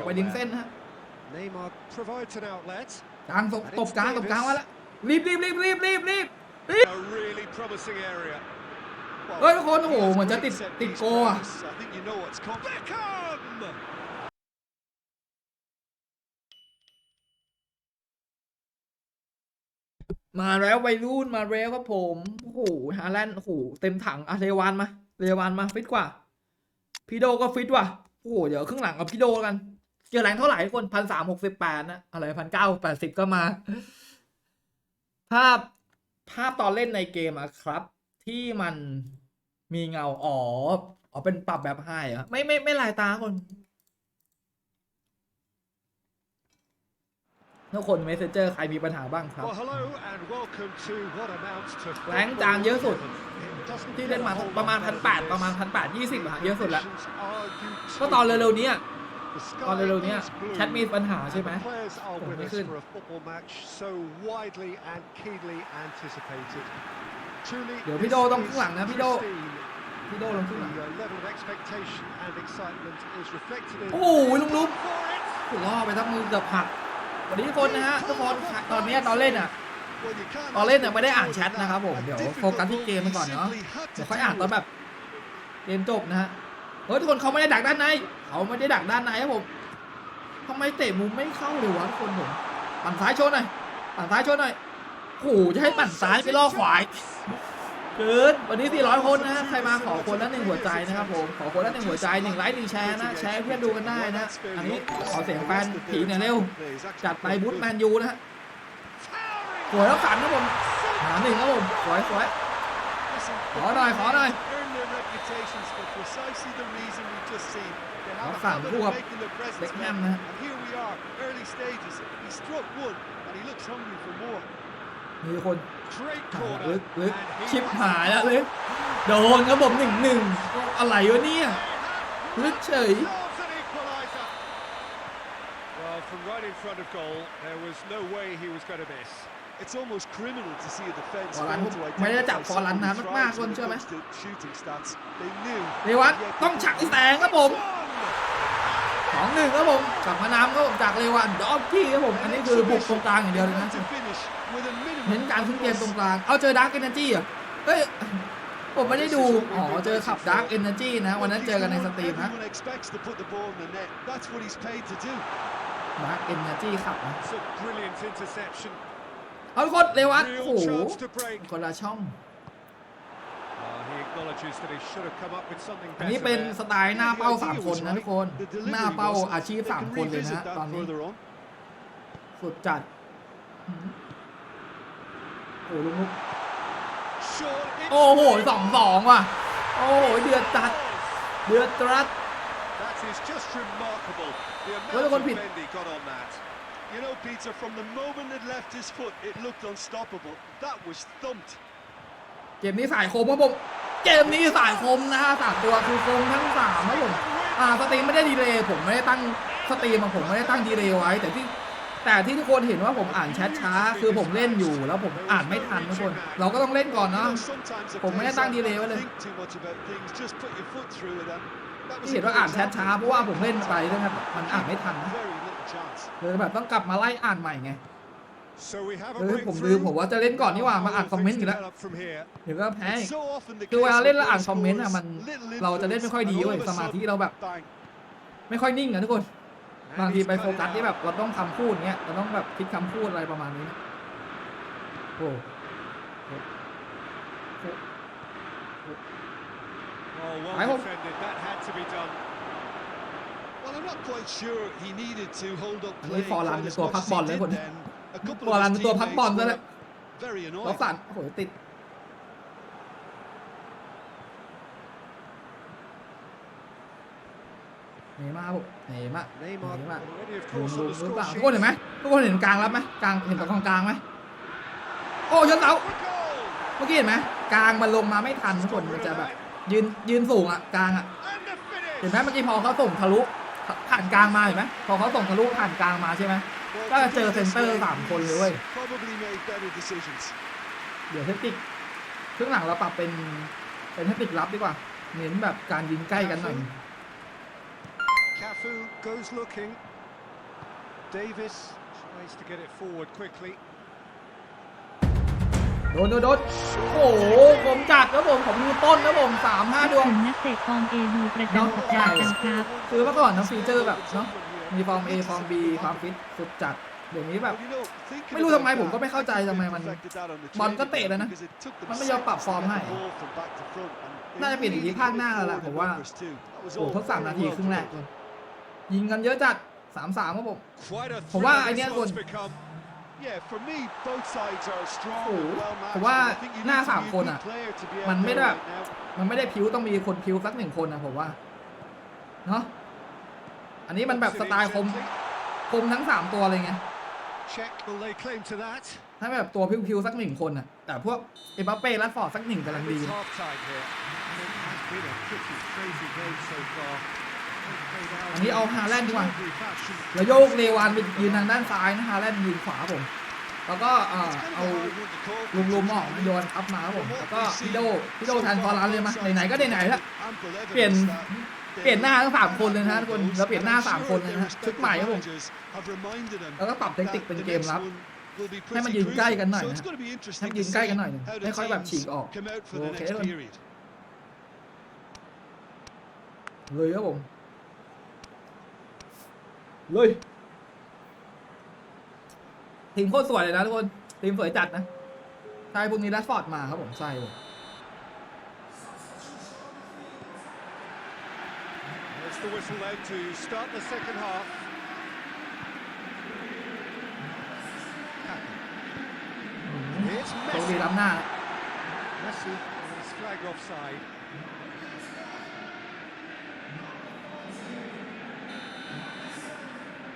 อกไปดึงเส้นนะฮะ Neymar provides an outlet. กลางตบตบกลางตบกลางมาแล้วรีบรีบรีบรีบรีบรีบ A really promising area. เฮ้ยทุกคนโอ้โหเหมือนจะติดติดโกอะ I think you know what's coming. Beckham! มาแล้ววัยรุ่นมาแล้วครับผมโอ้โหฮาแลนด์โอ้โหเต็มถังอะเรวานมาเรวานมาฟิตกว่าพี่โดก็ฟิตว่ะโอ้โหเดี๋ยวครึ่งหลังกับพี่โดกัน เจอแรงเท่าไหร่ทุกคนพันสามหกสิบแปดนะอะไรพันเก้าแปดสิบก็มา ภาพภาพตอนเล่นในเกมอะครับ ที่มันมีเงาอ๋ออ๋อเป็นปรับแบบไฮเหรอะไม่ไม่ไม่ลายตาคนทุกคนเมสเซนเจอร์ใครมีปัญหาบ้างครับ Well, hello and welcome to what amounts to แรงจานเยอะสุด It doesn't ที่เล่นมา get a whole ประมาณ lot พัน better แปด than ประมาณ this. พันแปดยี่สิบอะเยอะสุดละ Conditions are ก็ตอน utopian. เร็วๆเนี้ย The sky ตอนเร็วๆเนี้ย is blue แชทมีปัญหาใช่ไหม and the players are ผม with ไม่ us ขึ้น for a football match so widely and keenly anticipated. Truly, เดี๋ยวพี่โด this ต้องข้างหลังนะ is พี่โด pristine. พี่โดลงขึ้นหลัง The uh, level of expectation and excitement is reflected in โอ้โหลุงลุง for it. ถูกล่อไปทั้งมือเกือบหักสวัสดีทุกคนนะฮะทุกคนตอนเนี้ยตอนเล่นอะ Well, you can't ตอนเล่นเนี่ย ask ไม่ได้อ่าน for แช more ท than นะครับผม that. เดี๋ยว A โฟกัสที่ difficult เกมไปก่อน he เนาะ simply had เดี๋ยว to ค่อยอ่าน deal ตอน with. แบบเกมจบนะฮะ เฮ้ยทุกคนเขาไม่ได้ดักด้านในเขาไม่ได้ดักด้านในครับผมทำไมเตะมุมไม่เข้าเลยวะทุกคนผมปั่นซ้ายโชว์หน่อยปั่นซ้ายโชว์หน่อยโอ้โหจะให้ปั่นซ้ายไปล่อขวาเกินวันนี้ 400 คนนะใครมาขอคนละหนึ่งหัวใจนะครับผม ขอคนละหนึ่งหัวใจหนึ่งไลค์หนึ่งแชร์นะ แชร์เพื่อนดูกันได้นะ อันนี้ขอเสียงแฟนผีหน่อยเร็ว จัดไปบูธแมนยูนะฮะสวยแล้วขันครับผมหาหนึ่งครับผม สวยสวยขอหน่อย ขอหน่อย Earn their reputations for precisely the reason we've just seen. They ขอ have a สั่ง habit คู่ of กับ making their เล็ presence กแฮม felt. นะฮะ And here we are, early stages. He struck one and he looks hungry for more. มีคน Great หา corner. ลึกลึก and he ชิป was หายแล้วลึกโดนครับผมหนึ่งหนึ่งอะไรวะเนี่ยลึกเฉย Loves an equaliser. Well, from right in front of goal, there was no way he was going to miss. It's almost criminal to see a defence ฟอร์ลัน fail to ไม่ได้จับ identify ฟอร์ลัน someone นาน who มาก thrives ๆคน when it เชื่อไหม comes to shooting stats. They knew. เรวัต yet they ต้อง didn't ฉาย miss. แสงครับผมสองหนึ่งครับผมกลับมานำครับผมจากเรวันดอฟกี้ครับผมอันนี้คือบุกตรงกลางอย่างเดียวเลยนะ To finish with a minimum เน้นการขึ้นเกมตรงกลางเอาเจอดาร์กเอเนจีอะเฮ้ยผมไม่ได้ดู อ๋อ เจอขับดาร์กเอเนจีนะ วันนั้นเจอกันในสตรีมนะ Everyone expects to put the ball in the net. That's what he's paid to do. ดาร์กเอเนจีขับนะ It's a brilliant interception. เอาทุกคนเรวัต Real โอ้โห chance to break. คนละช่อง Well, he acknowledges that he should have come up with something อันนี้ better เป็น there. สไตล์หน้าเป้าสามคนนะทุกคน The delivery หน้าเป้า wasn't. อาชีพ They สาม can คนเลยนะ revisit ตอน that นี้ further on. สุดจัดอืมโอ้โหลุงลุก Sean, it's โอ้โหสองสองว่ะ โอ้โหเดือดจัด เดือดจัด That is just remarkable. The Well, amount of Pete. Bend he got on that. You know, Peter, from the moment it left his foot, it looked unstoppable. That was thumped. เกมนี้สายคมครับผมเกมนี้สายคมนะฮะสามตัวคือคมทั้งสามครับผมอ่าสตรีมไม่ได้ดีเลย์ผมไม่ได้ตั้งสตรีมอะผมไม่ได้ตั้งดีเลย์ไว้ แต่ที่แต่ที่ทุกคนเห็นว่าผมอ่านแชทช้า คือผมเล่นอยู่แล้วผมอ่านไม่ทันทุกคน เราก็ต้องเล่นก่อน You เนาะ know, sometimes a ผมไม่ได้ place ตั้ง like ดีเลย์ that, ไว้เลย think too much about things, just put your foot through it and that ที่ was เห็น a ว่า good อ่านแชท example. ช้าเพราะว่าผมเล่นไปนะครับมันอ่านไม่ทันนะ Very little chance. เลยแบบต้องกลับมาไล่อ่านใหม่ไง So we have a เออผมลืมผมว่าจะเล่นก่อนนี่หว่ามาอ่านคอมเมนต์อีกแล้ว develop from here. เดี๋ยวก็แพ้อีก It's so often the คือเว case ลา that เล่นแล้ว goal อ่านคอมเมนต์อะ scorers มัน little เราจะเล่นไม่ค่อยดี influence, เว้ย and all of ส a มาธิ sudden, เราแบบ bang. ไม่ค่อยนิ่งนะทุกคน And บางที he's ไป cut โฟ it กัส out. ที่แบบเราต้องคำพูดเงี้ยเราต้องแบบคิดคำพูดอะไรประมาณนี้นะโอ้ Oh, well I hope- defended. อันนี้ play ฟอร์ลัน quite เป็น as ตัว much พัก as บอล he เลย did คน then. A couple ฟอร์ลัน of เป็ his นตัวพักบอล teammates ซะแล้ว were very ล็อก annoyed. สันโอ้โหติดเหนมาบุเหนมาเหน Neymar มา already, of ลุง course, ลุ on ง the หรือ score เปล่า sheet. ทุกคนเห็นไหมทุกคนเห็นกลางรับไหมกลางเห็นตรงกลางไหมโอ้ยนเสา For goal! เมื่อกี้เห็นไหมกลางมันลงมาไม่ทันทุกคนมันจะแบบยืนยืนสูงอะกลางอะ And the finish! เห็นไหมเมื่อกี้พอเขาส่งทะลุ ผ่านกลางมาเห็นไหมพอเขาส่งทะลุผ่านกลางมาใช่ไหม Well, ก็ to เจอ put it เซน this เตอร์ way, สามคนเลยเว้ย he's Probably made better decisions. เดี๋ยวเทคนิคครึ่งหลังเราปรับเป็นเป็นเทคนิครับดีกว่าเน้นแบบการยิงใกล้กันหน่อย Cafu goes looking. Davis tries to get it forward quickly. โดนโดนโดนโอ้โหผมจัดครับผมผมมือต้นครับผมสามห้าดวงถึงนักเตะฟอร์มเอดูประจำสัปดาห์กันครับคือเมื่อก่อนนะฟีเจอร์แบบเนาะมีฟอร์ม A ฟอร์ม B ความฟิตสุดจัดเดี๋ยวนี้แบบ ไม่รู้ทำไมผมก็ไม่เข้าใจทำไมมันบอลก็เตะแล้วนะ มันไม่ยอมปรับฟอร์มให้ น่าจะเปลี่ยนอีกทีภาคหน้าแล้วล่ะผมว่าโอ้โห all ทดสามนาทีครึ่งแรก done. เลยยิงกันเยอะจัดสามสามครับผม ผมว่าไอเนี่ยคน ผมว่า and I think you หน้า need to สาม be a คน good อะ player to be มัน out ไม่ there ได้แบบ right now. มันไม่ได้พิ้วต้องมีคนพิ้วสักหนึ่งคนนะผมว่าเนาะอันนี้มันแบบสไตล์คมคมทั้งสามตัวเลยไง Check will lay claim to that. ถ้าแบบตัวพิ้วๆสักหนึ่งคนอะ แต่พวกเอ็มบัปเป้และฟอร์ดสักหนึ่งกำลัง And ดี อันนี้เอาฮาแลนด์ดีกว่าแล้วโยกเลวานไปยืนทางด้านซ้ายนะฮาแลนด์ยืนขวาผม แล้วก็เอาลุมมออกโยนอัพมาครับผม แล้วก็พี่โดพี่โดแทนฟอร์ลันเลยมาไหนๆก็ไหนๆแล้วเปลี่ยนเปลี่ยนหน้าทั้งสามคนเลยนะทุกคนแล้วเปลี่ยนหน้าสามคนเลยนะชุดใหม่ครับผมแล้วก็ปรับเทคนิคเป็นเกมรับให้มันยืนใกล้กันหน่อยนะให้มัน to ยืนใกล้กันหน่อย see หนึง how ไม่ the ค่อยแบบฉีกออกโอเคเลยเลยครับผม ลยทีมโคตรสวยเลยนะทุกคน ทีมสวยจัดนะใช่พวกนี้แรดฟอร์ดมาครับผมใช่เลย There's the whistle then to start the second half. Here's โชคดี Messi. ล้ำหน้านะ Messi is flagged offside.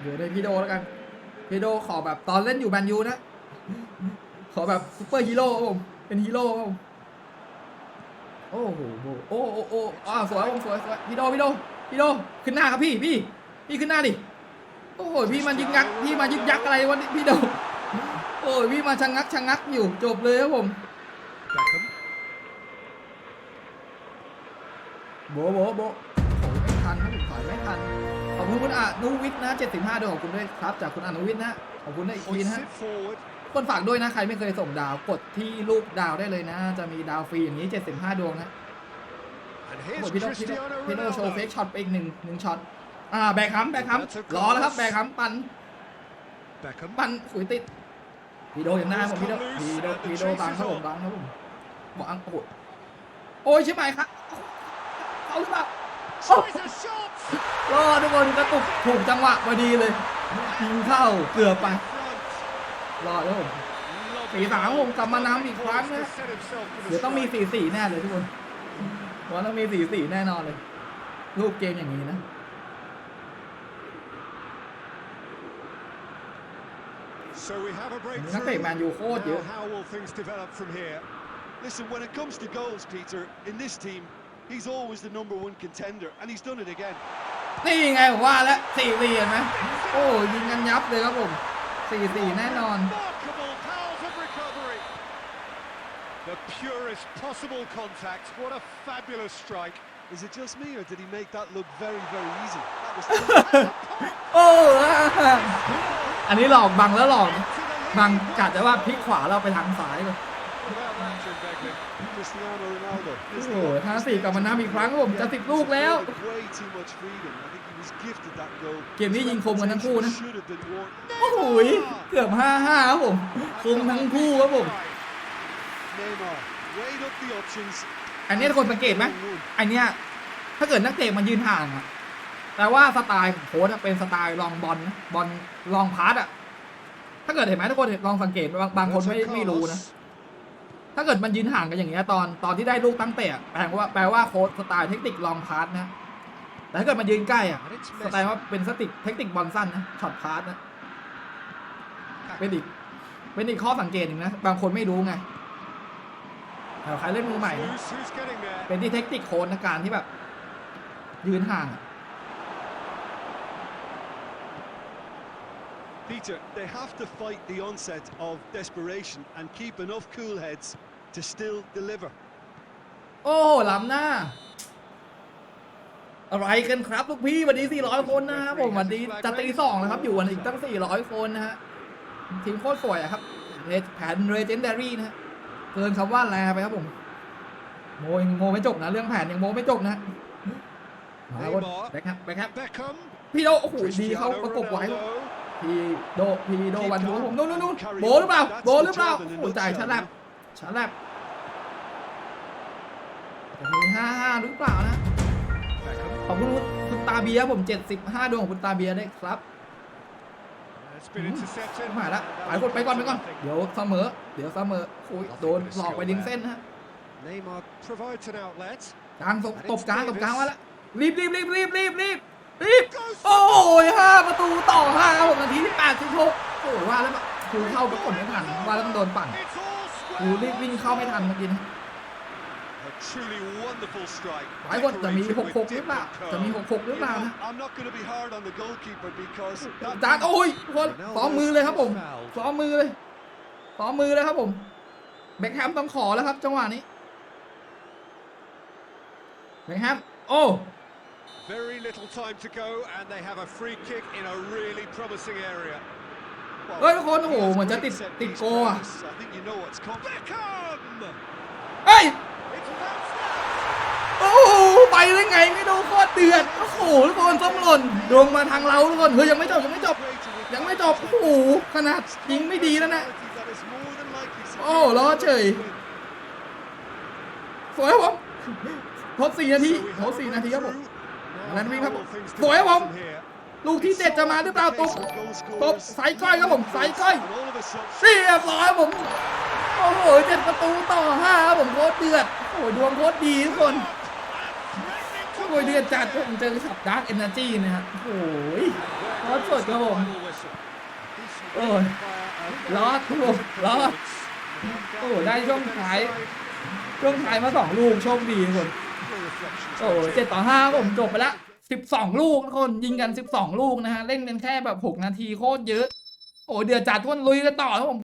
เดี๋ยวได้พี่โดแล้วกันพี่โดขอแบบตอนเล่นอยู่แมนยูนะ ขอแบบซูเปอร์ฮีโร่ครับผม เป็นฮีโร่ครับผมโอ้โหโบโอ้โอ้โอ้อ่าสวยครับผมสวยสวยพี่โดพี่โดพี่โดขึ้นหน้าครับพี่พี่พี่ขึ้นหน้าดิโอ้โหพี่มันยึกยักพี่มายึกยักอะไรวะนี่พี่โดโอ้ยพี่มาชะงักชะงักอยู่จบเลยครับผม Beckham. โบะโบะโบะโอ้ยไม่ทันครับผมถอยไม่ทันขอบ คุณคุณอนุวิทย์นะ 75ด้วยขอบคุณด้วยครับ จากคุณอนุวิทย์นะ ขอบคุณด้วยอีกที Hoists นะฮะ it forward. คนฝากด้วยนะ ใครไม่เคยส่งดาวกดที่รูปดาวได้เลยนะ จะมีดาวฟรีอย่างนี้ 75 ดวงนะ And โอ้ here's โหพี่โดพี่โด Cristiano พี่โดโชว์เฟก Ronaldo. ช็อตไปอีกหนึ่งหนึ่งช็อต อ่า แบกฮัมแบกฮัมรอแล้วครับ แบกฮัมปัน Beckham. ปันสวยติดพี่โดอย่างหน้าผมพี่โดพี่โดพี่โดบังครับผมบังครับผมบังโอ้โหโอ้ยใช่ไหมครับเอาหรือเปล่า Tries a shot. รอทุกคนกระตุกถูกจังหวะพอดีเลยยิงเข้าเกือบไป Front. รอแล้วผม Lovely สีสามผมกลับมานำอีกครั้งนะ to set himself for the เดี๋ยวต้องมี strike. สีสีแน่เลยทุกคนว่าต้องมีสีสีแน่นอนเลย รูปเกมอย่างนี้นะ So we have a นักเตะ breakthrough. แมนยูโคตรเย Now อะ how will things develop from here? Listen, when it comes to goals, Peter, in this team, he's always the number one contender, and he's done it again. นี่ไงผมว่าแล้วสี่สี่เห็นไหมโอ้ยิงกันยับเลยครับผมสี่สี่แน่นอน Remarkable powers of recovery. The purest possible contact. What a fabulous strike. Is it just me, or did he make that look very, very easy? That was โอ้อันนี้หลอกบังแล้วหลอก To the lead. บังกะจะว่าพลิกขวาเราไปทางซ้ายเลย โอ้โหท้าสี่กลับมาน้ำอีกครั้งครับผมจะสิบลูกแล้ว Way too much freedom. I think he was gifted that goal. เกมนี้ยิงคมกันทั้งคู่นะ Should have been warned. โอ้โหเกือบห้าห้าครับผม คมทั้งคู่ครับผม Neymar weighed up the options. อันนี้ทุกคนสังเกตไหม One. อันเนี้ยถ้าเกิดนักเตะมันยืนห่างอะแต่ว่าสไตล์ของโค้ชอะเป็นสไตล์ลองบอลนะบอลลองพาสอะถ้าเกิดเห็นไหมทุกคนลองสังเกตบางบางคนไม่ Roberto ไม่รู้นะ Carlos. ถ้าเกิดมันยืนห่างกันอย่างเงี้ยตอนตอนที่ได้ลูกตั้งเตะแปลว่าแปลว่าโค้ชสไตล์เทคนิคลองพาสนะ แต่ถ้าเกิดมันยืนใกล้อะสไตล์ว่าเป็นสติกเทคนิคบอลสั้นนะช็อตพาสนะเป็นอีกเป็นอีกข้อสังเกตหนึ่งนะบางคนไม่รู้ไงแต่ใครเล่นมือใหม่ เป็นที่เทคนิคโค้ชในการที่แบบ ยืนห่างอะ Peter, they have to fight the onset of desperation and keep enough cool heads to still deliver. โอ้โหล้ำหน้า อะไรกันครับลูกพี่วันนี้ 400 คนนะครับผมวันนี้จะตีสองแล้วครับอยู่วันอีกตั้ง 400 คนนะฮะทีมโคตรสวยอะครับเรแผนเรเจนดารี่นะฮะเกินคำว่าแลไปครับผมโมยังโมไม่จบนะ เรื่องแผนยังโมไม่จบนะมาคนแบ็คครับแบ็คครับ Beckham. พี่โดโอ้โหดีเขา Cristiano ประกบไว้ Ronaldo. พี่โดพี่โดวันทูผมนู่นนู่นนู่นโบหรือเปล่าโบหรือเปล่าโอ้โหจ่ายฉลับฉลับจะมีห้าห้าหรือเปล่านะ Beckham. ขอบคุณคุณตาเบียร์ผม 75ดวงของคุณตาเบียร์ได้วยครับ It's been intercepted. หมายละไปกดไปก่อนไปก่อน เดี๋ยวเสมอ เดี๋ยวเสมอโอ้ยโดนหลอกไปดึงเส้นนะฮะ Neymar provides an outlet. กลางตบตบกลางตบกลางมาแล้วรีบรีบรีบรีบรีบรีบ รีบโอ้ยห้าประตูต่อห้าครับผมนาทีที่86โอ้ยว่าแล้วครูเข้าไปกดไม่ทันว่าแล้วมันโดนปั่น It's all ครู square. รีบวิ่งเข้าไม่ทันเมื่อกี้นะ A truly wonderful strike. หลายคนจะมี Decorated with 66หรือเปล่า different จะมี curve. 66หรือ You เปล่า know, นะ I'm not going to be hard on the goalkeeper because that จานโอ้ยคนซ้อมมือเลยครับผมซ้อมมือเลยซ้อมมือเลยครับผมแบ็คแฮมต้องขอแล้วครับ จังหวะนี้แบ็คแฮมโอ้ Very little time to go, and they have a free kick in a really promising area. เฮ้ยทุกคนโอ้โห He has เหมือนจะ great ติด set ติด piece โกอะ presence. I think you know what's coming. Beckham! เฮ้ย It's bounced out. โอ้โหไปได้ไงไม่ดูโคตรเดือดโอ้โหทุกคนส้มหล่นดวงมาทางเราทุกคนเฮ้ยยังไม่จบยังไม่จบ ยังไม่จบโอ้โหขนาดยิงไม่ดีแล้วนะ That is more than likely to โอ้รอดเฉยสวยครับผมทดสี่นาที So we ท have ด a สี่นาทีครับผม breakthrough. นั้นวิ่งครับสวยครับผมลูกที่เจ็ดจะมาหรือเปล่าตบตบสายก้อยครับผมสายก้อยเรียบร้อยผม โอ้โหเจ็ดประตูต่อห้าครับผมโคตรเดือดโอ้โหดวงโคตรดีทุกคนโอ้โหเดือดจัดผมเจอขับดาร์กเอเนจีนะฮะโอ้โหรอดสดครับผมโอ้ยรอดครับผมรอดโอ้โหได้ช่วงท้ายช่วงท้ายมาสองลูกโชคดีทุกคน โอ้เจ็ดต่อห้าผมจบไปละสิบสองลูกทุกคนยิงกันสิบสองลูกนะฮะ เล่นกันแค่แบบหกนาทีโคตรเยอะ โอ้เดือดจัดทุกคนลุยกันต่อครับผม